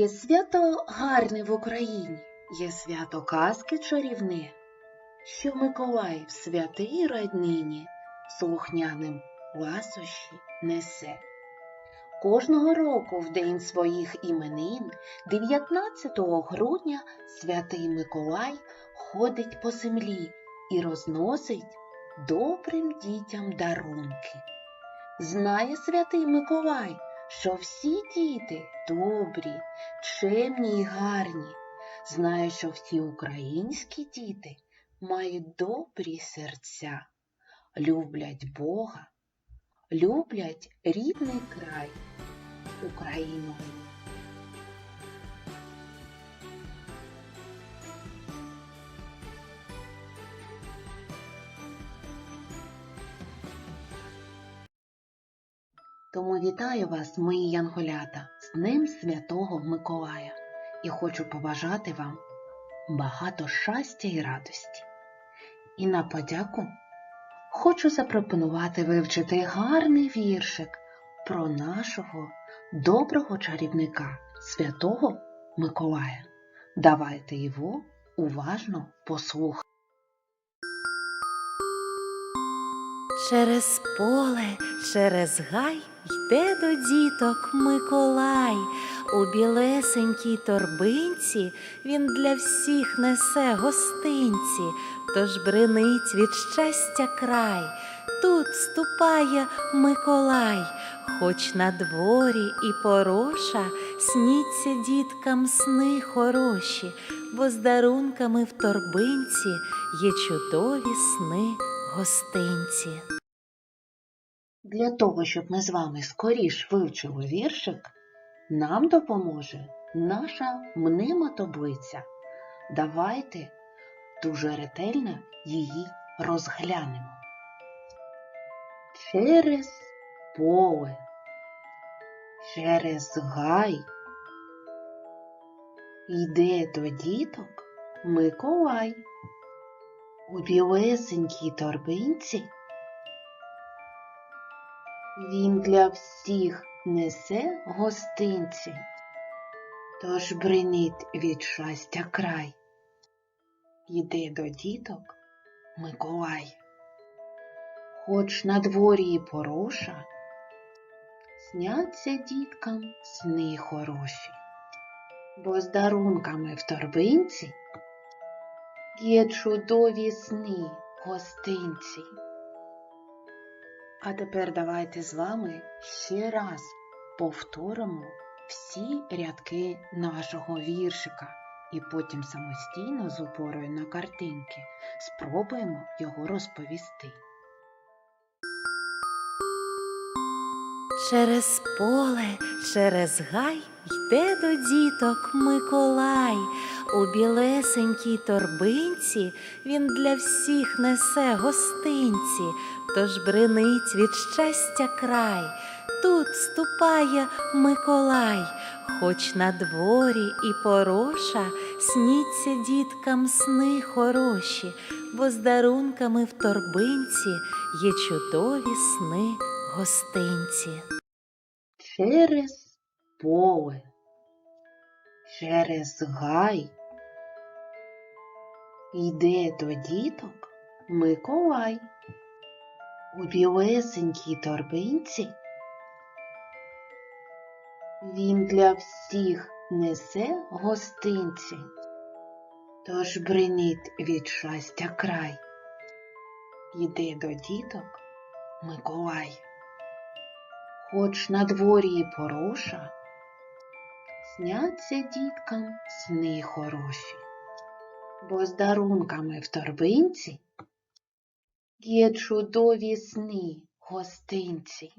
Є свято гарне в Україні, є свято казки чарівне, що Миколай в святий роднині слухняним ласощі несе. Кожного року в день своїх іменин, 19 грудня, святий Миколай ходить по землі і розносить добрим дітям дарунки. Знає святий Миколай, що всі діти добрі, чемні і гарні. Знаю, що всі українські діти мають добрі серця, люблять Бога, люблять рідний край, Україну. Тому вітаю вас, мої янголята, з Днем Святого Миколая і хочу побажати вам багато щастя і радості. І на подяку хочу запропонувати вивчити гарний віршик про нашого доброго чарівника, святого Миколая. Давайте його уважно послухаємо. Через поле, через гай йде до діток Миколай. У білесенькій торбинці він для всіх несе гостинці, тож бренить від щастя край. Тут ступає Миколай, хоч на дворі і пороша, сніться діткам сни хороші, бо з дарунками в торбинці є чудові сни гостинці. Для того, щоб ми з вами скоріш вивчили віршик, нам допоможе наша мнемотаблиця. Давайте дуже ретельно її розглянемо. Через поле, через гай йде до діток Миколай. У білесенькій торбинці він для всіх несе гостинці, тож бринить від щастя край. Іде до діток Миколай. Хоч на дворі пороша, сняться діткам сни хороші, бо з дарунками в торбинці є чудові сни гостинці. А тепер давайте з вами ще раз повторимо всі рядки нашого віршика і потім самостійно з упорою на картинки спробуємо його розповісти. Через поле, через гай йде до діток Миколай. У білесенькій торбинці він для всіх несе гостинці, тож бринить від щастя край. Тут ступає Миколай, хоч на дворі і пороша, сніться діткам сни хороші, бо з дарунками в торбинці є чудові сни гостинці. Через поле, через гай йде до діток Миколай. У білесенькій торбинці він для всіх несе гостинці, тож бринить від щастя край. Йде до діток Миколай. Хоч на дворі пороша, сняться діткам сни хороші, бо з дарунками в торбинці є чудові сни гостинці.